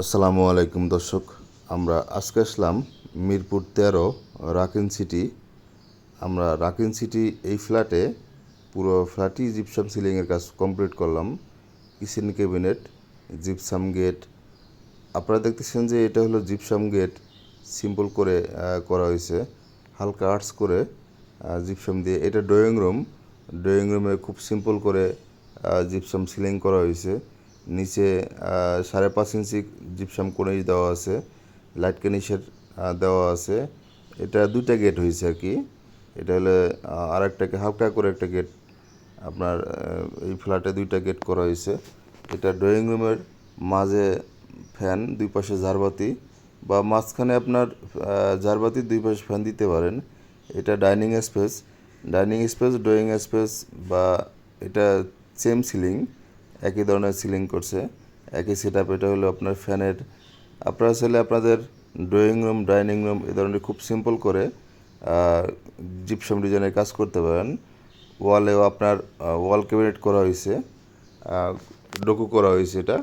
আসসালামু আলাইকুম দর্শক, আমরা আজকে আসলাম মিরপুর তেরো রাকিন সিটি। আমরা রাকিন সিটি এই ফ্ল্যাটে পুরো ফ্ল্যাটই জিপসাম সিলিংয়ের কাজ কমপ্লিট করলাম। Kitchen cabinet, gypsum gate. আপনারা দেখতেছেন যে এটা হলো জিপসাম গেট। সিম্পল করে করা হয়েছে। হালকা আর্টস করে জিপসাম দিয়ে। এটা ড্রয়িং রুম। ড্রয়িং রুমে খুব সিম্পল করে জিপসাম সিলিং করা হয়েছে। নিচে সাড়ে পাঁচ ইঞ্চি জিপসাম কোনেই দেওয়া আছে লাইট কেনিসের দেওয়া আছে। এটা দুইটা গেট হয়েছে আর কি। এটা হলে আর একটাকে হালকা করে একটা গেট আপনার এই ফ্ল্যাটে দুইটা গেট করা হয়েছে এটা ড্রয়িং রুমের মাঝে ফ্যান দুই পাশে ঝাড়বাতি বা মাঝখানে আপনার আহ, ঝাড়বাতির দুই পাশে ফ্যান দিতে পারেন। এটা dining space dining space drawing space বা এটা সেম সিলিং একই ধরনের সিলিং করছে। একই সেট আপ এটা হলো আপনার ফ্যানের। আপনারা চাইলে আপনাদের ড্রয়িং রুম ডাইনিং রুম এ ধরনের খুব সিম্পল করে জিপসাম ডিজাইনের কাজ করতে পারেন। ওয়ালেও আপনার ওয়াল ক্যাবিনেট করা হয়েছে ডোকু করা হয়েছে এটা।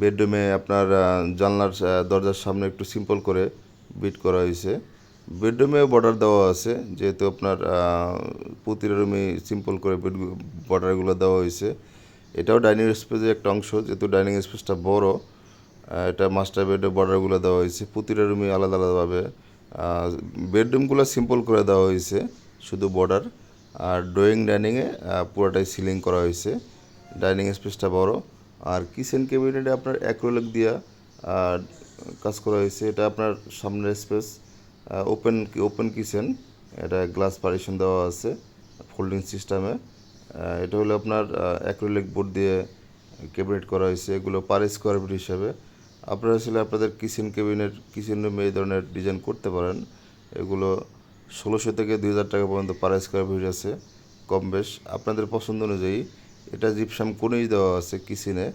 বেডরুমে আপনার জানলার দরজার সামনে একটু সিম্পল করে বিট করা হয়েছে। বেডরুমে বর্ডার দেওয়া আছে, যেহেতু আপনার প্রতিটা রুমে সিম্পল করে বেড বর্ডারগুলো দেওয়া হয়েছে। এটাও ডাইনিং স্পেসের একটা অংশ, যেহেতু ডাইনিং স্পেসটা বড় এটা মাস্টার বেডে বর্ডারগুলো দেওয়া হয়েছে। প্রতিটা রুমে আলাদা আলাদাভাবে বেডরুমগুলো সিম্পল করে দেওয়া হয়েছে, শুধু বর্ডার আর ড্রয়িং ডাইনিংয়ে পুরোটাই সিলিং করা হয়েছে। ডাইনিং স্পেসটা বড়, আর কিচেন ক্যাবিনেটে আপনার অ্যাক্রোলিক দিয়া কাজ করা হয়েছে। এটা আপনার সামনের স্পেস ওপেন ওপেন কিচেন এটা গ্লাস পার্টিশন দেওয়া আছে ফোল্ডিং সিস্টেমে এটা হলো আপনার অ্যাক্রিলিক বোর্ড দিয়ে ক্যাবিনেট করা হয়েছে, এগুলো পার স্কোয়ার ফিট হিসাবে। আপনারা আসলে আপনাদের কিচেন ক্যাবিনেট কিচেন রুমে এই ধরনের ডিজাইন করতে পারেন। এগুলো ষোলোশো থেকে দুই হাজার টাকা পর্যন্ত পার স্কোয়ার ফিট আছে, কম বেশ। আপনাদের পছন্দ অনুযায়ী এটা জিপসাম কোনেই দেওয়া আছে কিচেনে